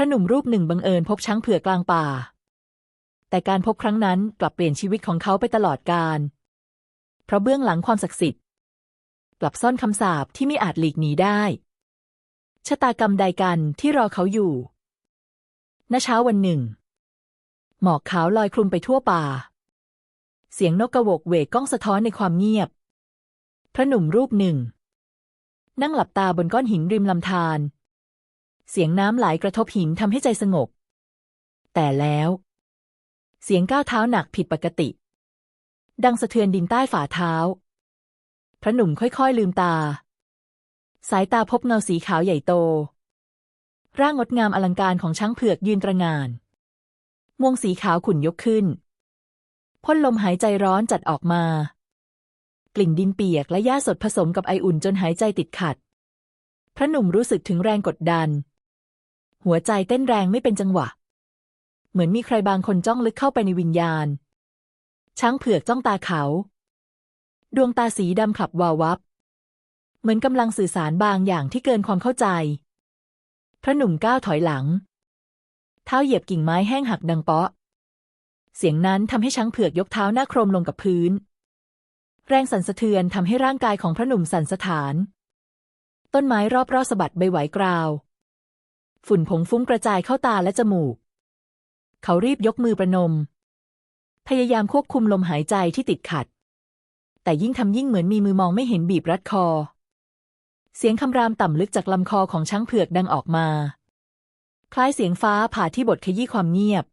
พระหนุ่มรูปหนึ่งบังเอิญพบช้างเผือกกลางป่า แต่การพบครั้งนั้นกลับเปลี่ยนชีวิตของเขาไปตลอดกาลเพราะเบื้องหลังความศักดิ์สิทธิ์ กลับซ่อนคำสาปที่ไม่อาจหลีกหนีได้ ชะตากรรมใดกันที่รอเขาอยู่ณเช้าวันหนึ่ง หมอกขาวลอยคลุมไปทั่วป่า เสียงนกกระโวกเวกก้องสะท้อนในความเงียบ พระหนุ่มรูปหนึ่ง นั่งหลับตาบนก้อนหินริมลำธาร เสียงน้ำไหลกระทบหินทำให้ใจสงบ แต่แล้ว เสียงก้าวเท้าหนักผิดปกติ ดังสะเทือนดินใต้ฝ่าเท้า พระหนุ่มค่อยๆลืมตา สายตาพบเงาสีขาวใหญ่โต ร่างงดงามอลังการของช้างเผือกยืนตระงานงวงสีขาวขุ่นยกขึ้นพ่นลมหายใจร้อนจัดออกมา กลิ่นดินเปียกและหญ้าสดผสมกับไออุ่นจนหายใจติดขัด พระหนุ่มรู้สึกถึงแรงกดดัน หัวใจเต้นแรงไม่เป็นจังหวะ เหมือนมีใครบางคนจ้องลึกเข้าไปในวิญญาณ ช้างเผือกจ้องตาเขา ดวงตาสีดำขับวาววับ เหมือนกำลังสื่อสารบางอย่างที่เกินความเข้าใจ พระหนุ่มก้าวถอยหลัง เท้าเหยียบกิ่งไม้แห้งหักดังเปาะ เสียงนั้นทำให้ช้างเผือกยกเท้าหน้าโครมลงกับพื้น แรงสั่นสะเทือนทำให้ร่างกายของพระหนุ่มสั่นสะท้าน ต้นไม้รอบๆสะบัดใบไหวกราว ฝุ่นผงฟุ้งกระจายเข้าตาและจมูก เขารีบยกมือประนม พยายามควบคุมลมหายใจที่ติดขัด แต่ยิ่งทำยิ่งเหมือนมีมือมองไม่เห็นบีบรัดคอ เสียงคำรามต่ำลึกจากลำคอของช้างเผือกดังออกมา คล้ายเสียงฟ้าผ่าที่บทขยี้ความเงียบ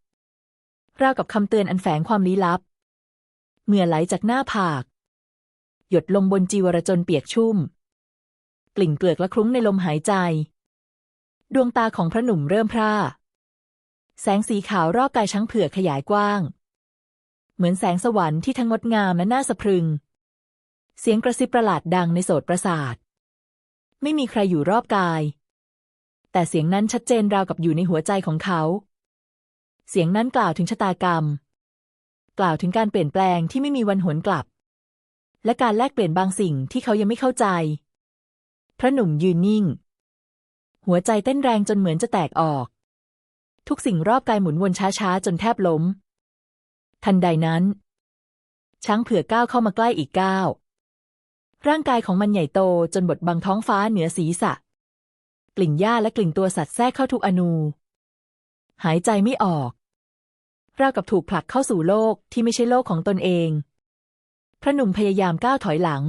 ราวกับคำเตือนอันแฝงความลี้ลับเหงื่อไหลจากหน้าผาก หยดลงบนจีวรจนเปียกชุ่ม กลิ่นเกลือกละคลุ้งในลมหายใจ ดวงตาของพระหนุ่มเริ่มพร่า แสงสีขาวรอบกายช้างเผือกขยายกว้าง เหมือนแสงสวรรค์ที่ทั้งงดงามและน่าสะพรึง เสียงกระซิบประหลาดดังในโสตประสาท ไม่มีใครอยู่รอบกาย แต่เสียงนั้นชัดเจนราวกับอยู่ในหัวใจของเขา เสียงนั้นกล่าวถึงชะตากรรม กล่าวถึงการเปลี่ยนแปลงที่ไม่มีวันหวนกลับ และการแลกเปลี่ยนบางสิ่งที่เขายังไม่เข้าใจ พระหนุ่มยืนนิ่ง หัวใจเต้นแรงจนเหมือนจะแตกออก ทุกสิ่งรอบกายหมุนวนช้าๆ จนแทบล้ม ทันใดนั้น ช้างเผือกก้าวเข้ามาใกล้อีกก้าว ร่างกายของมันใหญ่โตจนบดบังท้องฟ้าเหนือศีรษะ กลิ่นหญ้าและกลิ่นตัวสัตว์แทรกเข้าทุกอนู หายใจไม่ออกราวกับถูกผลักเข้าสู่โลกที่ไม่ใช่โลกของตนเอง พระหนุ่มพยายามก้าวถอยหลัง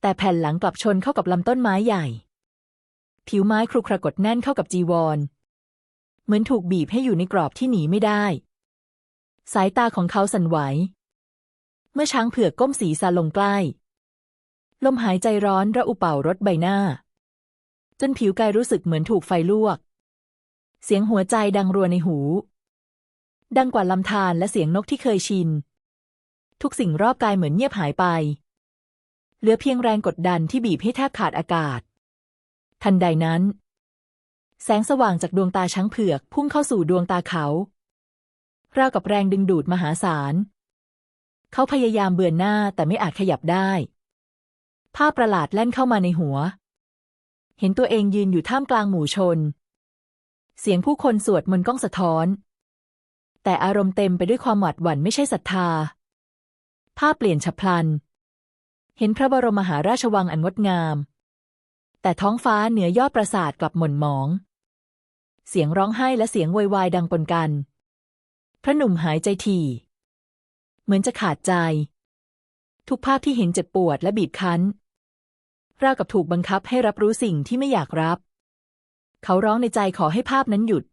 แต่แผ่นหลังกลับชนเข้ากับลำต้นไม้ใหญ่ ผิวไม้ครุขระกดแน่นเข้ากับจีวร เหมือนถูกบีบให้อยู่ในกรอบที่หนีไม่ได้ สายตาของเขาสั่นไหว เมื่อช้างเผือกก้มศีรษะลงใกล้ ลมหายใจร้อนระอุเป่ารถใบหน้า จนผิวกายรู้สึกเหมือนถูกไฟลวก เสียงหัวใจดังรัวในหู ดังกว่าลำธารและเสียงนกที่เคยชิน ทุกสิ่งรอบกายเหมือนเงียบหายไป เหลือเพียงแรงกดดันที่บีบให้แทบขาดอากาศ ทันใดนั้น แสงสว่างจากดวงตาช้างเผือก พุ่งเข้าสู่ดวงตาเขา ราวกับแรงดึงดูดมหาศาล เขาพยายามเบือนหน้าแต่ไม่อาจขยับได้ ภาพประหลาดแล่นเข้ามาในหัว เห็นตัวเองยืนอยู่ท่ามกลางหมู่ชน เสียงผู้คนสวดมนต์ก้องสะท้อน แต่อารมณ์เต็มไปด้วยความหวาดหวั่นไม่ใช่ศรัทธา ภาพเปลี่ยนฉับพลัน เห็นพระบรมมหาราชวังอันงดงาม แต่ท้องฟ้าเหนือยอดปราสาทกลับหม่นหมอง เสียงร้องไห้และเสียงโวยวายดังปนกัน พระหนุ่มหายใจถี่เหมือนจะขาดใจ ทุกภาพที่เห็นเจ็บปวดและบีบคั้นราวกับถูกบังคับให้รับรู้สิ่งที่ไม่อยากรับ เขาร้องในใจขอให้ภาพนั้นหยุด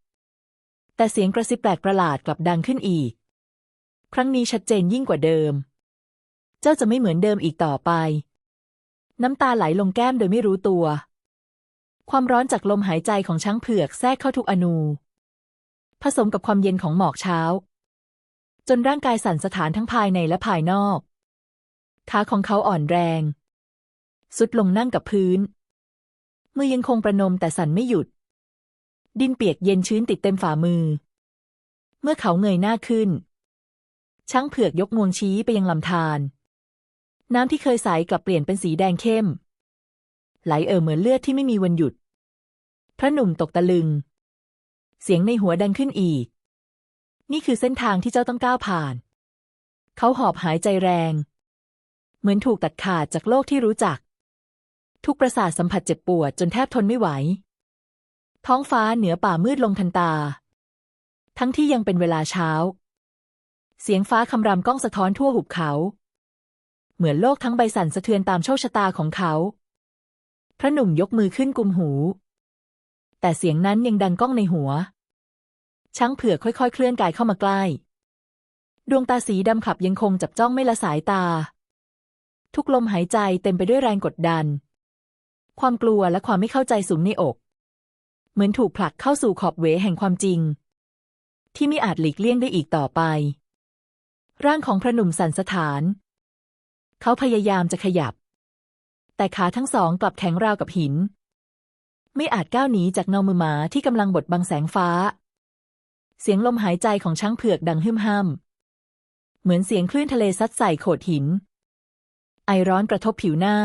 แต่เสียงกระซิบแปลกประหลาดกลับดังขึ้นอีก ครั้งนี้ชัดเจนยิ่งกว่าเดิม เจ้าจะไม่เหมือนเดิมอีกต่อไป น้ำตาไหลลงแก้มโดยไม่รู้ตัว ความร้อนจากลมหายใจของช้างเผือกแทรกเข้าทุกอนู ผสมกับความเย็นของหมอกเช้า จนร่างกายสั่นสะท้านทั้งภายในและภายนอก ขาของเขาอ่อนแรง สุดลงนั่งกับพื้น มือยังคงประนมแต่สั่นไม่หยุด ดินเปียกเย็นชื้นติดเต็มฝ่ามือ เมื่อเขาเงยหน้าขึ้น ช้างเผือกยกงวงชี้ไปยังลำธาร น้ำที่เคยใสกลับเปลี่ยนเป็นสีแดงเข้ม ไหลเอ่อเหมือนเลือดที่ไม่มีวันหยุด พระหนุ่มตกตะลึง เสียงในหัวดังขึ้นอีก นี่คือเส้นทางที่เจ้าต้องก้าวผ่าน เขาหอบหายใจแรง เหมือนถูกตัดขาดจากโลกที่รู้จัก ทุกประสาทสัมผัสเจ็บปวดจนแทบทนไม่ไหว ท้องฟ้าเหนือป่ามืดลงทันตา ทั้งที่ยังเป็นเวลาเช้า เสียงฟ้าคำรามก้องสะท้อนทั่วหุบเขา เหมือนโลกทั้งใบสั่นสะเทือนตามโชคชะตาของเขา พระหนุ่มยกมือขึ้นกุมหู แต่เสียงนั้นยังดังก้องในหัว ช้างเผือกค่อยๆ เคลื่อนกายเข้ามาใกล้ ดวงตาสีดำขับยังคงจับจ้องไม่ละสายตา ทุกลมหายใจเต็มไปด้วยแรงกดดัน ความกลัวและความไม่เข้าใจสูงในอก เหมือนถูกผลักเข้าสู่ขอบเหวแห่งความจริง ที่ไม่อาจหลีกเลี่ยงได้อีกต่อไปร่างของพระหนุ่มสั่นสะท้าน เขาพยายามจะขยับ แต่ขาทั้งสองกลับแข็งราวกับหิน ไม่อาจก้าวหนีจากเงามือหมาที่กำลังบดบังแสงฟ้า เสียงลมหายใจของช้างเผือกดังหึ่มห้ำเหมือนเสียงคลื่นทะเลซัดใส่โขดหิน ไอร้อนกระทบผิวหน้า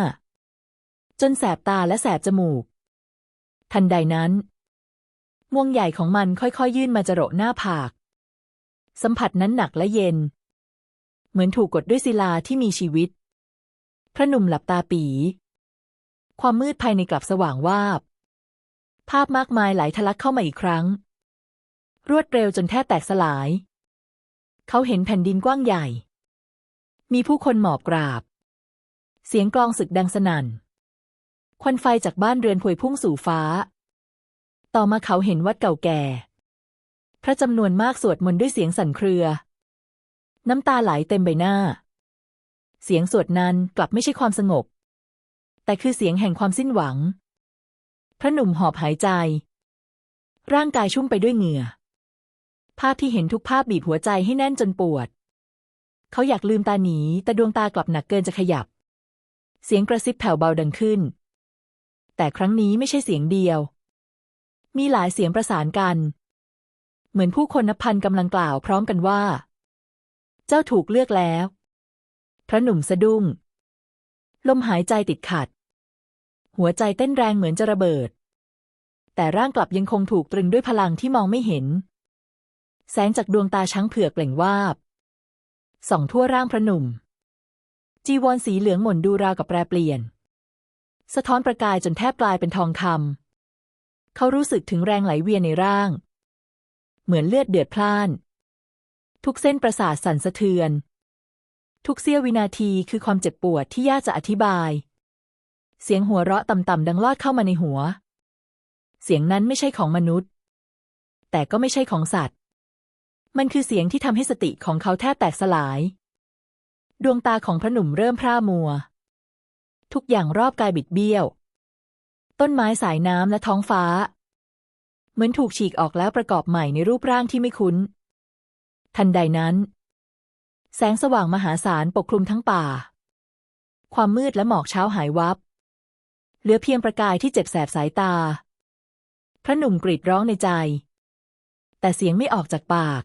จนแสบตาและแสบจมูก ทันใดนั้นงวงใหญ่ของมันค่อยๆยื่นมาจรดหน้าผาก สัมผัสนั้นหนักและเย็น เหมือนถูกกดด้วยศิลาที่มีชีวิต พระหนุ่มหลับตาปี ความมืดภายในกลับสว่างวาบ ภาพมากมายไหลทะลักเข้ามาอีกครั้ง รวดเร็วจนแทบแตกสลาย เขาเห็นแผ่นดินกว้างใหญ่ มีผู้คนหมอบกราบ เสียงกลองศึกดังสนั่น ควันไฟจากบ้านเรือนพวยพุ่งสู่ฟ้า ต่อมาเขาเห็นวัดเก่าแก่ พระจำนวนมากสวดมนต์ด้วยเสียงสั่นเครือ น้ำตาไหลเต็มใบหน้า เสียงสวดนั้นกลับไม่ใช่ความสงบ แต่คือเสียงแห่งความสิ้นหวัง พระหนุ่มหอบหายใจ ร่างกายชุ่มไปด้วยเหงื่อ ภาพที่เห็นทุกภาพบีบหัวใจให้แน่นจนปวด เขาอยากลืมตาหนี แต่ดวงตากลับหนักเกินจะขยับ เสียงกระซิบแผ่วเบาดังขึ้น แต่ครั้งนี้ไม่ใช่เสียงเดียว มีหลายเสียงประสานกัน เหมือนผู้คนนับพันกำลังกล่าวพร้อมกันว่า เจ้าถูกเลือกแล้ว พระหนุ่มสะดุ้ง ลมหายใจติดขัด หัวใจเต้นแรงเหมือนจะระเบิด แต่ร่างกลับยังคงถูกตรึงด้วยพลังที่มองไม่เห็น แสงจากดวงตาช้างเผือกเปล่งวาบ ส่องทั่วร่างพระหนุ่ม จีวรสีเหลืองหม่นดูราวกับแปรเปลี่ยน สะท้อนประกายจนแทบกลายเป็นทองคำเขารู้สึกถึงแรงไหลเวียนในร่าง เหมือนเลือดเดือดพล่าน ทุกเส้นประสาทสั่นสะเทือน ทุกเสี้ยววินาทีคือความเจ็บปวดที่ยากจะอธิบาย เสียงหัวเราะต่ำๆดังลอดเข้ามาในหัว เสียงนั้นไม่ใช่ของมนุษย์ แต่ก็ไม่ใช่ของสัตว์ มันคือเสียงที่ทำให้สติของเขาแทบแตกสลาย ดวงตาของพระหนุ่มเริ่มพร่ามัว ทุกอย่างรอบกายบิดเบี้ยว ต้นไม้สายน้ำและท้องฟ้า เหมือนถูกฉีกออกแล้วประกอบใหม่ในรูปร่างที่ไม่คุ้น ทันใดนั้น แสงสว่างมหาศาลปกคลุมทั้งป่า ความมืดและหมอกเช้าหายวับ เหลือเพียงประกายที่เจ็บแสบสายตา พระหนุ่มกรีดร้องในใจ แต่เสียงไม่ออกจากปาก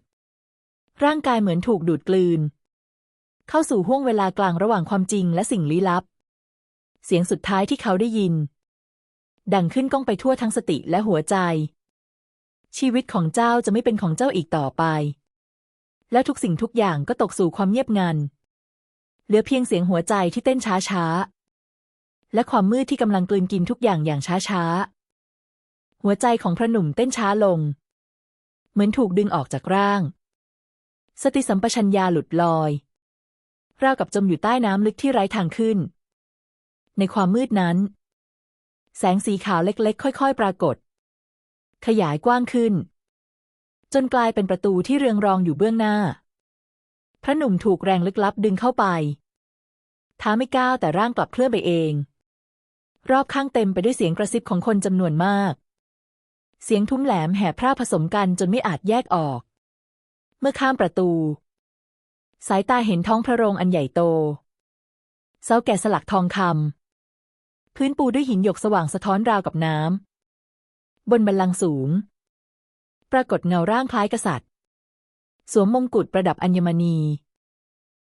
ร่างกายเหมือนถูกดูดกลืน เข้าสู่ห้วงเวลากลางระหว่างความจริงและสิ่งลี้ลับ เสียงสุดท้ายที่เขาได้ยิน ดังขึ้นก้องไปทั่วทั้งสติและหัวใจ ชีวิตของเจ้าจะไม่เป็นของเจ้าอีกต่อไป และทุกสิ่งทุกอย่างก็ตกสู่ความเงียบงัน เหลือเพียงเสียงหัวใจที่เต้นช้าๆและความมืดที่กำลังกลืนกินทุกอย่างอย่างช้าๆหัวใจของพระหนุ่มเต้นช้าลง เหมือนถูกดึงออกจากร่าง สติสัมปชัญญะหลุดลอยราวกับจมอยู่ใต้น้ำลึกที่ไร้ทางขึ้น ในความมืดนั้น แสงสีขาวเล็กๆ ค่อย ๆ ปรากฏ ขยายกว้างขึ้น จนกลายเป็นประตูที่เรืองรองอยู่เบื้องหน้า พระหนุ่มถูกแรงลึกลับดึงเข้าไปท้าไม่ก้าวแต่ร่างกลับเคลื่อนไปเอง รอบข้างเต็มไปด้วยเสียงกระซิบของคนจำนวนมาก เสียงทุ้มแหลมแห่พร่าผสมกันจนไม่อาจแยกออก เมื่อข้ามประตู สายตาเห็นท้องพระโรงอันใหญ่โต เสาแก่สลักทองคำพื้นปูด้วยหินหยกสว่างสะท้อนราวกับน้ำบนบันลังสูง ปรากฏเงาร่างคล้ายกษัตริย์ สวมมงกุฎประดับอัญมณี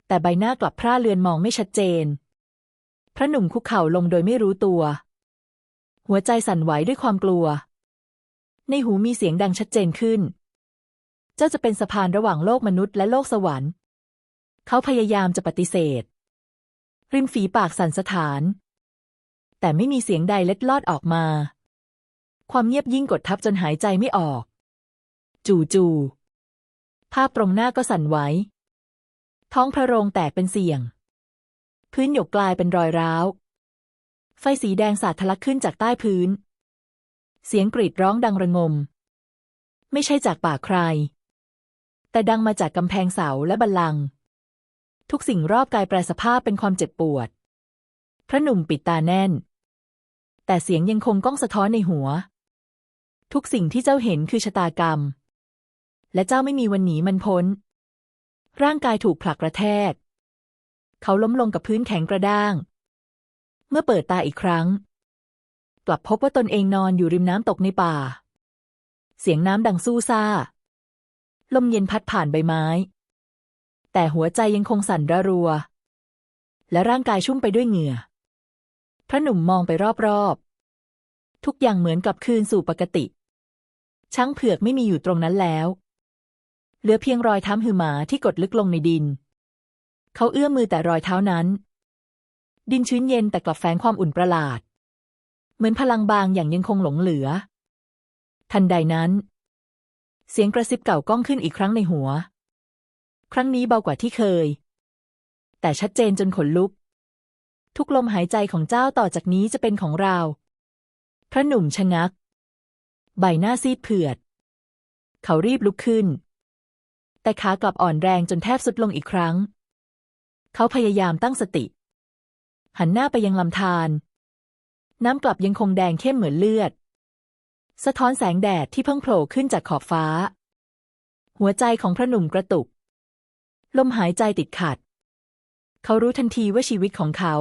แต่ใบหน้ากลับพร่าเลือนมองไม่ชัดเจน พระหนุ่มคุกเข่าลงโดยไม่รู้ตัว หัวใจสั่นไหวด้วยความกลัว ในหูมีเสียงดังชัดเจนขึ้น เจ้าจะเป็นสะพานระหว่างโลกมนุษย์และโลกสวรรค์ เขาพยายามจะปฏิเสธ ริมฝีปากสั่นสะท้าน แต่ไม่มีเสียงใดเล็ดลอดออกมา ความเงียบยิ่งกดทับจนหายใจไม่ออก จู่จู่ๆภาพตรงหน้าก็สั่นไหว ท้องพระโรงแตกเป็นเสี่ยง พื้นหยกกลายเป็นรอยร้าว ไฟสีแดงสาดทะลักขึ้นจากใต้พื้น เสียงกรีดร้องดังระงม ไม่ใช่จากปากใคร แต่ดังมาจากกำแพงเสาและบัลลัง ทุกสิ่งรอบกายแปรสภาพเป็นความเจ็บปวด พระหนุ่มปิดตาแน่น แต่เสียงยังคงก้องสะท้อนในหัวทุกสิ่งที่เจ้าเห็นคือชะตากรรม และเจ้าไม่มีวันหนีมันพ้น ร่างกายถูกผลักกระแทก เขาล้มลงกับพื้นแข็งกระด้าง เมื่อเปิดตาอีกครั้ง กลับพบว่าตนเองนอนอยู่ริมน้ำตกในป่า เสียงน้ำดังสู้ซ่า ลมเย็นพัดผ่านใบไม้ แต่หัวใจยังคงสั่นระรัว และร่างกายชุ่มไปด้วยเหงื่อ พระหนุ่มมองไปรอบๆ ทุกอย่างเหมือนกลับคืนสู่ปกติช้างเผือกไม่มีอยู่ตรงนั้นแล้ว เหลือเพียงรอยเท้าหือหมาที่กดลึกลงในดิน เขาเอื้อมมือแต่รอยเท้านั้น ดินชื้นเย็นแต่กลับแฝงความอุ่นประหลาด เหมือนพลังบางอย่างยังคงหลงเหลือ ทันใดนั้น เสียงกระซิบเก่าก้องขึ้นอีกครั้งในหัว ครั้งนี้เบากว่าที่เคย แต่ชัดเจนจนขนลุก ทุกลมหายใจของเจ้าต่อจากนี้จะเป็นของเรา พระหนุ่มชะงัก ใบหน้าซีดเผือด เขารีบลุกขึ้น แต่ขากลับอ่อนแรงจนแทบสุดลงอีกครั้ง เขาพยายามตั้งสติ หันหน้าไปยังลำธารน้ำกลับยังคงแดงเข้มเหมือนเลือด สะท้อนแสงแดดที่เพิ่งโผล่ขึ้นจากขอบฟ้า หัวใจของพระหนุ่มกระตุก ลมหายใจติดขัด เขารู้ทันทีว่าชีวิตของเขา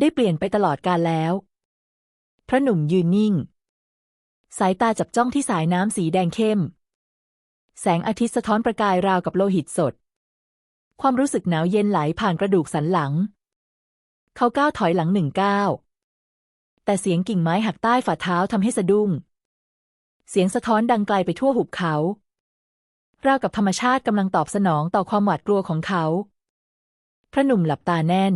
ได้เปลี่ยนไปตลอดกาลแล้ว พระหนุ่มยืนนิ่ง สายตาจับจ้องที่สายน้ำสีแดงเข้ม แสงอาทิตย์สะท้อนประกายราวกับโลหิตสด ความรู้สึกหนาวเย็นไหลผ่านกระดูกสันหลัง เขาก้าวถอยหลังหนึ่งก้าว แต่เสียงกิ่งไม้หักใต้ฝ่าเท้าทำให้สะดุ้ง เสียงสะท้อนดังไกลไปทั่วหุบเขา ราวกับธรรมชาติกำลังตอบสนองต่อความหวาดกลัวของเขา พระหนุ่มหลับตาแน่น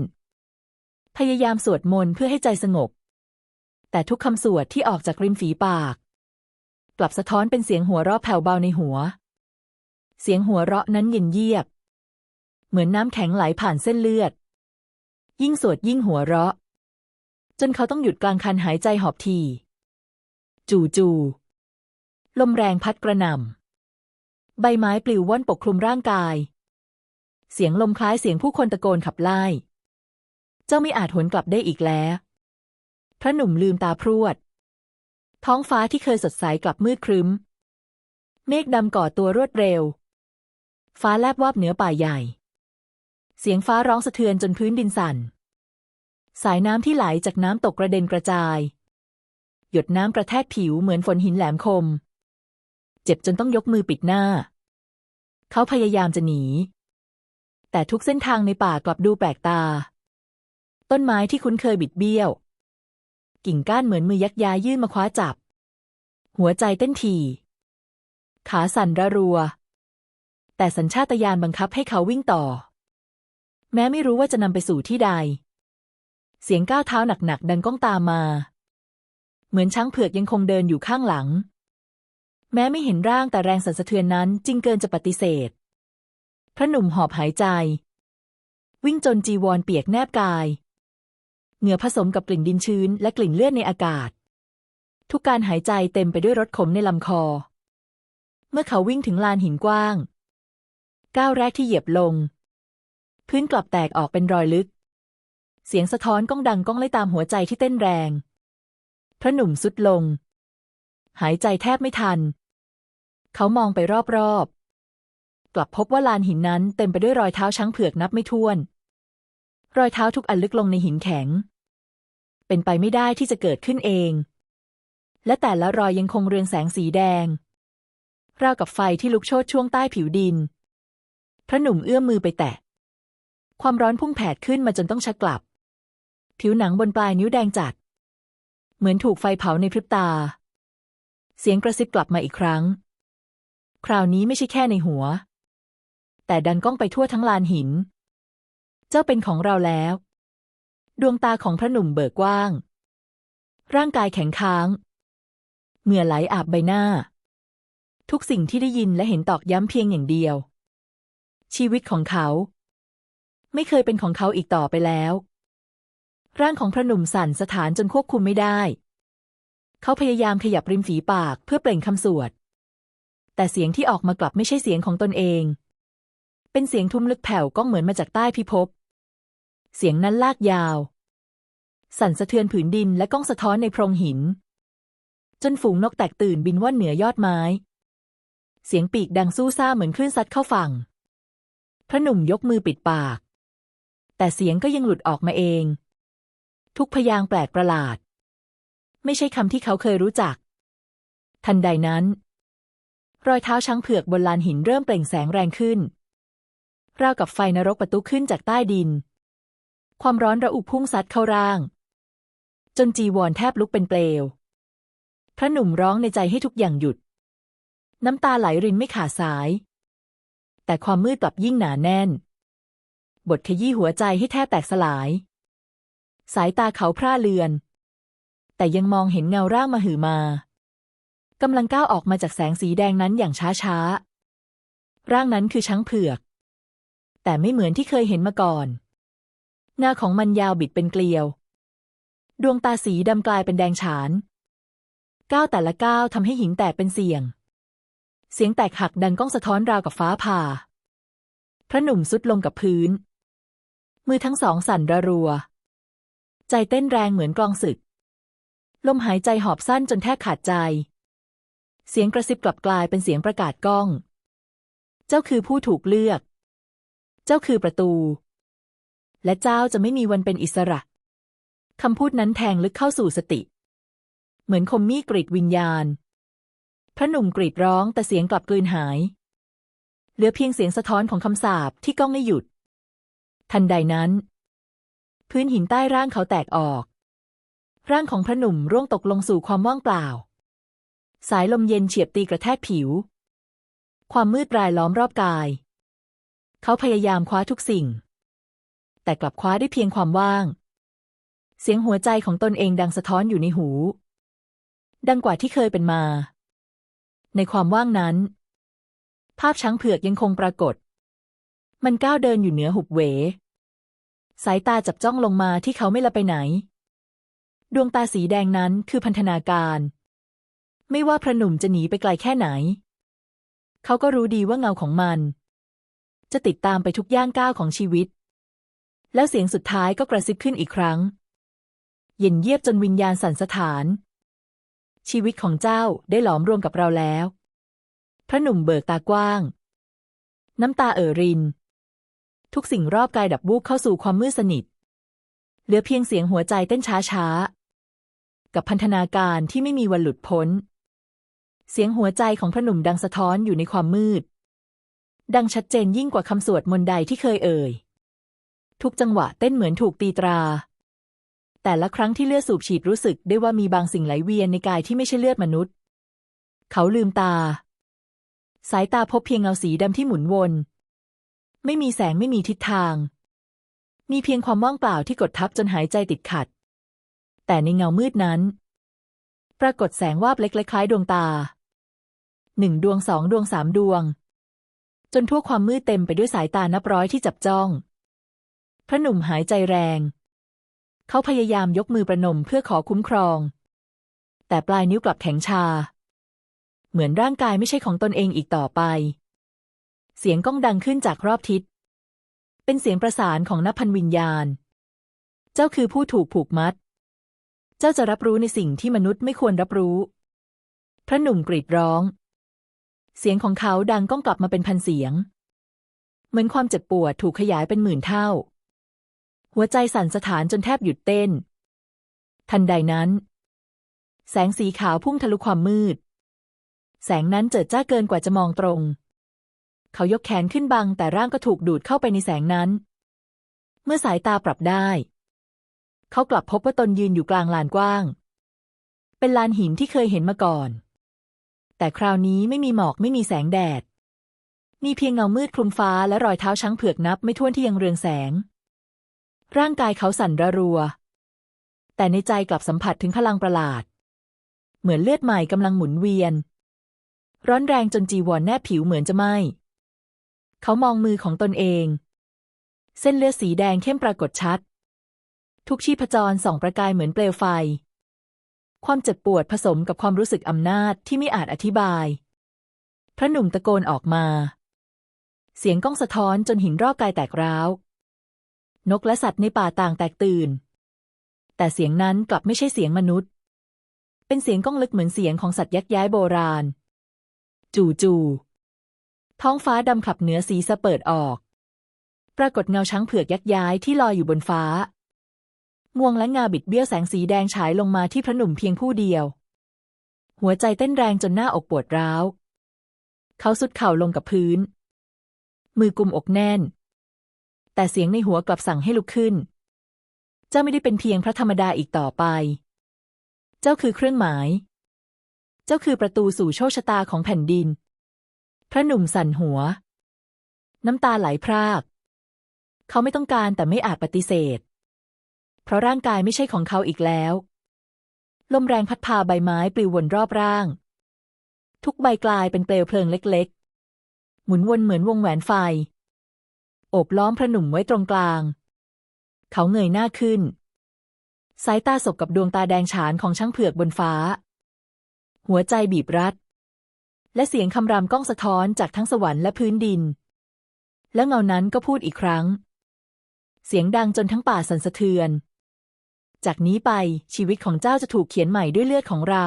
พยายามสวดมนต์เพื่อให้ใจสงบ แต่ทุกคำสวดที่ออกจากริมฝีปาก กลับสะท้อนเป็นเสียงหัวเราะแผ่วเบาในหัว เสียงหัวเราะนั้นเย็นเยียบ เหมือนน้ำแข็งไหลผ่านเส้นเลือด ยิ่งสวดยิ่งหัวเราะ จนเขาต้องหยุดกลางคันหายใจหอบที จู่จู่ๆลมแรงพัดกระหน่ำใบไม้ปลิวว่อนปกคลุมร่างกาย เสียงลมคล้ายเสียงผู้คนตะโกนขับไล่ เจ้าไม่อาจหวนกลับได้อีกแล้ว พระหนุ่มลืมตาพรวด ท้องฟ้าที่เคยสดใสกลับมืดครึ้ม เมฆดำก่อตัวรวดเร็ว ฟ้าแลบวาบเหนือป่าใหญ่ เสียงฟ้าร้องสะเทือนจนพื้นดินสั่น สายน้ำที่ไหลจากน้ำตกกระเด็นกระจาย หยดน้ำกระแทกผิวเหมือนฝนหินแหลมคม เจ็บจนต้องยกมือปิดหน้า เขาพยายามจะหนี แต่ทุกเส้นทางในป่ากลับดูแปลกตา ต้นไม้ที่คุ้นเคยบิดเบี้ยว กิ่งก้านเหมือนมือยักย้ายยื่นมาคว้าจับ หัวใจเต้นถี่ขาสั่นระรัว แต่สัญชาตญาณบังคับให้เขาวิ่งต่อ แม้ไม่รู้ว่าจะนำไปสู่ที่ใด เสียงก้าวเท้าหนักๆดังก้องตามมา เหมือนช้างเผือกยังคงเดินอยู่ข้างหลัง แม้ไม่เห็นร่างแต่แรงสั่นสะเทือนนั้นจริงเกินจะปฏิเสธ พระหนุ่มหอบหายใจ วิ่งจนจีวรเปียกแนบกาย เหงื่อผสมกับกลิ่นดินชื้นและกลิ่นเลือดในอากาศ ทุกการหายใจเต็มไปด้วยรสขมในลำคอ เมื่อเขาวิ่งถึงลานหินกว้าง ก้าวแรกที่เหยียบลง พื้นกลับแตกออกเป็นรอยลึก เสียงสะท้อนก้องดังก้องไล่ตามหัวใจที่เต้นแรง พระหนุ่มสุดลง หายใจแทบไม่ทัน เขามองไปรอบๆ กลับพบว่าลานหินนั้นเต็มไปด้วยรอยเท้าช้างเผือกนับไม่ถ้วน รอยเท้าทุกอันลึกลงในหินแข็ง เป็นไปไม่ได้ที่จะเกิดขึ้นเอง และแต่ละรอยยังคงเรืองแสงสีแดงราวกับไฟที่ลุกโชนช่วงใต้ผิวดิน พระหนุ่มเอื้อมมือไปแตะ ความร้อนพุ่งแผดขึ้นมาจนต้องชักกลับ ผิวหนังบนปลายนิ้วแดงจัด เหมือนถูกไฟเผาในพริบตา เสียงกระซิบกลับมาอีกครั้ง คราวนี้ไม่ใช่แค่ในหัว แต่ดันก้องไปทั่วทั้งลานหิน เจ้าเป็นของเราแล้ว ดวงตาของพระหนุ่มเบิกกว้าง ร่างกายแข็งค้างเหงื่อไหลอาบใบหน้า ทุกสิ่งที่ได้ยินและเห็นตอกย้ำเพียงอย่างเดียว ชีวิตของเขา ไม่เคยเป็นของเขาอีกต่อไปแล้ว ร่างของพระหนุ่มสั่นสถานจนควบคุมไม่ได้ เขาพยายามขยับริมฝีปากเพื่อเปล่งคำสวด แต่เสียงที่ออกมากลับไม่ใช่เสียงของตนเอง เป็นเสียงทุ้มลึกแผ่วก้องเหมือนมาจากใต้พิภพ เสียงนั้นลากยาว สั่นสะเทือนผืนดินและก้องสะท้อนในโพรงหิน จนฝูงนกแตกตื่นบินว่อนเหนือยอดไม้เสียงปีกดังสู้ซ่าเหมือนคลื่นซัดเข้าฝั่ง พระหนุ่มยกมือปิดปาก แต่เสียงก็ยังหลุดออกมาเอง ทุกพยางแปลกประหลาด ไม่ใช่คำที่เขาเคยรู้จัก ทันใดนั้น รอยเท้าช้างเผือกบนลานหินเริ่มเปล่งแสงแรงขึ้น ราวกับไฟนรกประตุขึ้นจากใต้ดิน ความร้อนระอุพุ่งซัดเข้าร่าง จนจีวรแทบลุกเป็นเปลว พระหนุ่มร้องในใจให้ทุกอย่างหยุด น้ำตาไหลรินไม่ขาดสาย แต่ความมืดกลับยิ่งหนาแน่น บทขยี้หัวใจให้แทบแตกสลาย สายตาเขาพร่าเลือน แต่ยังมองเห็นเงาร่างมาหือมากำลังก้าวออกมาจากแสงสีแดงนั้นอย่างช้าๆ ร่างนั้นคือช้างเผือก แต่ไม่เหมือนที่เคยเห็นมาก่อน หน้าของมันยาวบิดเป็นเกลียว ดวงตาสีดำกลายเป็นแดงฉาน ก้าวแต่ละก้าวทำให้หินแตกเป็นเสียง เสียงแตกหักดังก้องสะท้อนราวกับฟ้าผ่า พระหนุ่มสุดลงกับพื้น มือทั้งสองสั่นระรัว ใจเต้นแรงเหมือนกลองศึก ลมหายใจหอบสั้นจนแทบขาดใจ เสียงกระซิบกลับกลายเป็นเสียงประกาศก้อง เจ้าคือผู้ถูกเลือก เจ้าคือประตู และเจ้าจะไม่มีวันเป็นอิสระ คำพูดนั้นแทงลึกเข้าสู่สติ เหมือนคมมีดกรีดวิญญาณ พระหนุ่มกรีดร้องแต่เสียงกลับกลืนหาย เหลือเพียงเสียงสะท้อนของคำสาปที่ก้องไม่หยุด ทันใดนั้น พื้นหินใต้ร่างเขาแตกออก ร่างของพระหนุ่มร่วงตกลงสู่ความว่างเปล่า สายลมเย็นเฉียบตีกระแทกผิว ความมืดรายล้อมรอบกาย เขาพยายามคว้าทุกสิ่ง แต่กลับคว้าได้เพียงความว่าง เสียงหัวใจของตนเองดังสะท้อนอยู่ในหู ดังกว่าที่เคยเป็นมา ในความว่างนั้น ภาพช้างเผือกยังคงปรากฏ มันก้าวเดินอยู่เหนือหุบเหว สายตาจับจ้องลงมาที่เขาไม่ละไปไหน ดวงตาสีแดงนั้นคือพันธนาการ ไม่ว่าพระหนุ่มจะหนีไปไกลแค่ไหน เขาก็รู้ดีว่าเงาของมัน จะติดตามไปทุกย่างก้าวของชีวิต แล้วเสียงสุดท้ายก็กระซิบขึ้นอีกครั้ง เย็นเยียบจนวิญญาณสั่นสะท้าน ชีวิตของเจ้าได้หลอมรวมกับเราแล้ว พระหนุ่มเบิกตากว้าง น้ำตาเอ่อริน ทุกสิ่งรอบกายดับวูบเข้าสู่ความมืดสนิท เหลือเพียงเสียงหัวใจเต้นช้าๆกับพันธนาการที่ไม่มีวันหลุดพ้น เสียงหัวใจของพระหนุ่มดังสะท้อนอยู่ในความมืด ดังชัดเจนยิ่งกว่าคำสวดมนต์ใดที่เคยเอ่ย ทุกจังหวะเต้นเหมือนถูกตีตรา แต่ละครั้งที่เลือดสูบฉีดรู้สึกได้ว่ามีบางสิ่งไหลเวียนในกายที่ไม่ใช่เลือดมนุษย์ เขาลืมตา สายตาพบเพียงเงาสีดำที่หมุนวน ไม่มีแสงไม่มีทิศทาง มีเพียงความว่างเปล่าที่กดทับจนหายใจติดขัด แต่ในเงามืดนั้น ปรากฏแสงวาบเล็กๆคล้ายดวงตาหนึ่งดวงสองดวงสามดวง จนทั่วความมืดเต็มไปด้วยสายตานับร้อยที่จับจ้อง พระหนุ่มหายใจแรง เขาพยายามยกมือประนมเพื่อขอคุ้มครอง แต่ปลายนิ้วกลับแข็งชา เหมือนร่างกายไม่ใช่ของตนเองอีกต่อไป เสียงก้องดังขึ้นจากรอบทิศ เป็นเสียงประสานของนับพันวิญญาณ เจ้าคือผู้ถูกผูกมัด เจ้าจะรับรู้ในสิ่งที่มนุษย์ไม่ควรรับรู้ พระหนุ่มกรีดร้อง เสียงของเขาดังก้องกลับมาเป็นพันเสียง เหมือนความเจ็บปวดถูกขยายเป็นหมื่นเท่า หัวใจสั่นสะท้านจนแทบหยุดเต้น ทันใดนั้น แสงสีขาวพุ่งทะลุความมืด แสงนั้นเจิดจ้าเกินกว่าจะมองตรง เขายกแขนขึ้นบังแต่ร่างก็ถูกดูดเข้าไปในแสงนั้น เมื่อสายตาปรับได้ เขากลับพบว่าตนยืนอยู่กลางลานกว้าง เป็นลานหินที่เคยเห็นมาก่อน แต่คราวนี้ไม่มีหมอกไม่มีแสงแดดมีเพียงเงามืดคลุมฟ้าและรอยเท้าช้างเผือกนับไม่ถ้วนที่ยังเรืองแสง ร่างกายเขาสั่นระรัว แต่ในใจกลับสัมผัสถึงพลังประหลาด เหมือนเลือดใหม่กำลังหมุนเวียน ร้อนแรงจนจีวรแนบผิวเหมือนจะไหม้เขามองมือของตนเอง เส้นเลือดสีแดงเข้มปรากฏชัด ทุกชีพจรส่องประกายเหมือนเปลวไฟ ความเจ็บปวดผสมกับความรู้สึกอำนาจที่ไม่อาจอธิบาย พระหนุ่มตะโกนออกมา เสียงก้องสะท้อนจนหินรอบกายแตกร้าว นกและสัตว์ในป่าต่างแตกตื่น แต่เสียงนั้นกลับไม่ใช่เสียงมนุษย์ เป็นเสียงก้องลึกเหมือนเสียงของสัตว์ยักษ์ย้ายโบราณ จู่จู่ๆท้องฟ้าดำขับเหนือสีสะเปิดออก ปรากฏเงาช้างเผือกยักษ์ย้ายที่ลอยอยู่บนฟ้างวงและงาบิดเบี้ยวแสงสีแดงฉายลงมาที่พระหนุ่มเพียงผู้เดียว หัวใจเต้นแรงจนหน้าอกปวดร้าว เขาสุดเข่าลงกับพื้น มือกุมอกแน่น แต่เสียงในหัวกลับสั่งให้ลุกขึ้น เจ้าไม่ได้เป็นเพียงพระธรรมดาอีกต่อไป เจ้าคือเครื่องหมาย เจ้าคือประตูสู่โชคชะตาของแผ่นดิน พระหนุ่มสั่นหัว น้ำตาไหลพราก เขาไม่ต้องการแต่ไม่อาจปฏิเสธ เพราะร่างกายไม่ใช่ของเขาอีกแล้ว ลมแรงพัดพาใบไม้ปลิววนรอบร่าง ทุกใบกลายเป็นเปลวเพลิงเล็ก ๆ หมุนวนเหมือนวงแหวนไฟ โอบล้อมพระหนุ่มไว้ตรงกลาง เขาเงยหน้าขึ้น สายตาสบกับดวงตาแดงฉานของช่างเผือกบนฟ้า หัวใจบีบรัด และเสียงคำรามก้องสะท้อนจากทั้งสวรรค์และพื้นดิน แล้วเงานั้นก็พูดอีกครั้ง เสียงดังจนทั้งป่าสั่นสะเทือน จากนี้ไปชีวิตของเจ้าจะถูกเขียนใหม่ด้วยเลือดของเรา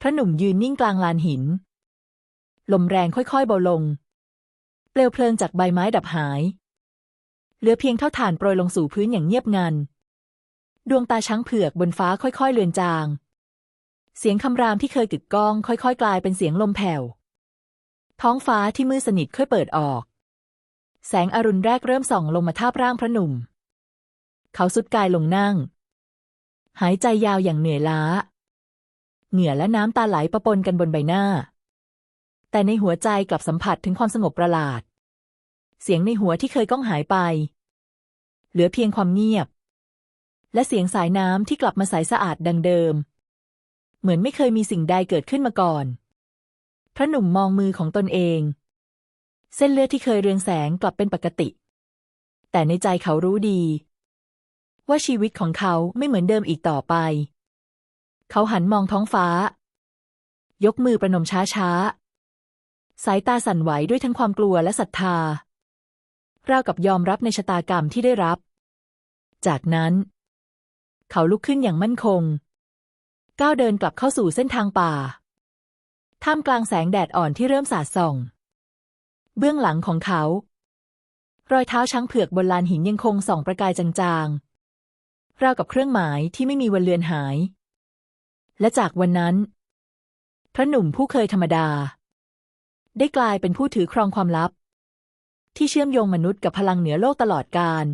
พระหนุ่มยืนนิ่งกลางลานหิน ลมแรงค่อยๆเบาลง เปลวเพลิงจากใบไม้ดับหาย เหลือเพียงเท่าฐานโปรยลงสู่พื้นอย่างเงียบงัน ดวงตาช้างเผือกบนฟ้าค่อยๆเลือนจาง เสียงคำรามที่เคยกึกก้อง ค่อยๆ กลายเป็นเสียงลมแผ่ว ท้องฟ้าที่มืดสนิทค่อยเปิดออก แสงอรุณแรกเริ่มส่องลงมาทาบร่างพระหนุ่ม เขาสุดกายลงนั่ง หายใจยาวอย่างเหนื่อยล้า เหงื่อและน้ำตาไหลประปนกันบนใบหน้า แต่ในหัวใจกลับสัมผัสถึงความสงบประหลาด เสียงในหัวที่เคยก้องหายไป เหลือเพียงความเงียบ และเสียงสายน้ำที่กลับมาใสสะอาดดังเดิม เหมือนไม่เคยมีสิ่งใดเกิดขึ้นมาก่อน พระหนุ่มมองมือของตนเอง เส้นเลือดที่เคยเรืองแสงกลับเป็นปกติ แต่ในใจเขารู้ดี ว่าชีวิตของเขาไม่เหมือนเดิมอีกต่อไป เขาหันมองท้องฟ้า ยกมือประนมช้าๆ สายตาสั่นไหวด้วยทั้งความกลัวและศรัทธา ราวกับยอมรับในชะตากรรมที่ได้รับ จากนั้น เขาลุกขึ้นอย่างมั่นคง ก้าวเดินกลับเข้าสู่เส้นทางป่า ท่ามกลางแสงแดดอ่อนที่เริ่มสาดส่อง เบื้องหลังของเขา รอยเท้าช้างเผือกบนลานหินยังคงส่องประกายจางๆ ราวกับเครื่องหมายที่ไม่มีวันเลือนหาย และจากวันนั้น พระหนุ่มผู้เคยธรรมดา ได้กลายเป็นผู้ถือครองความลับ ที่เชื่อมโยงมนุษย์กับพลังเหนือโลกตลอดกาล